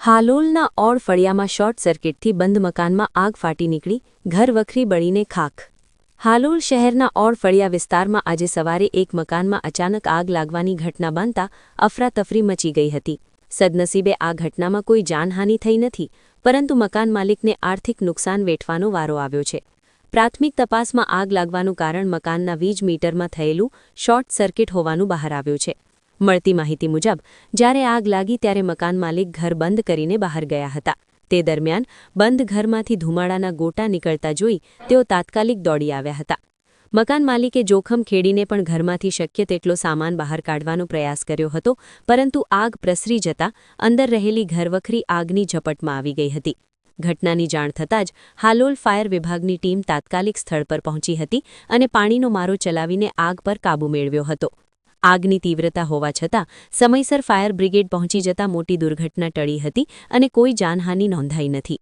હાલોલના odd ફળિયામાં short સર્કિટથી બંધ મકાનમાં આગ ફાટી નીકળી, ઘર વખરી બળીને ખાખ. હાલોલ શહેરના ઓડ ફળિયા વિસ્તારમાં આજે સવારે એક મકાનમાં અચાનક આગ લાગવાની ઘટના બનતા અફરાતફરી મચી ગઈ હતી. સદનસીબે આ ઘટનામાં કોઈ જાનહાનિ થઈ નથી, પરંતુ મકાન માલિકને આર્થિક નુકસાન વેઠવાનો વારો આવ્યો છે. પ્રાથમિક તપાસમાં આગ લાગવાનું કારણ મકાનના વીજ મીટરમાં થયેલું શોર્ટ સર્કિટ હોવાનું બહાર આવ્યું છે. મળતી માહિતી મુજબ, જ્યારે આગ લાગી ત્યારે મકાન માલિક ઘર બંધ કરીને બહાર ગયા હતા. તે દરમિયાન બંધ ઘરમાંથી ધુમાડાના ગોટા નીકળતા જોઈ તેઓ તાત્કાલિક દોડી આવ્યા હતા. મકાન માલિકે જોખમ ખેડીને પણ ઘરમાંથી શક્ય તેટલો સામાન બહાર કાઢવાનો પ્રયાસ કર્યો હતો, પરંતુ આગ પ્રસરી જતા અંદર રહેલી ઘરવખરી આગની ઝપટમાં આવી ગઈ હતી. ઘટનાની જાણ થતાં જ હાલોલ ફાયર વિભાગની ટીમ તાત્કાલિક સ્થળ પર પહોંચી હતી અને પાણીનો મારો ચલાવીને આગ પર કાબૂ મેળવ્યો હતો. આગની તીવ્રતા હોવા છતાં, સમયસર ફાયર બ્રિગેડ પહોંચી જતા મોટી દુર્ઘટના ટળી હતી અને કોઈ જાનહાનિ નોંધાઈ નથી.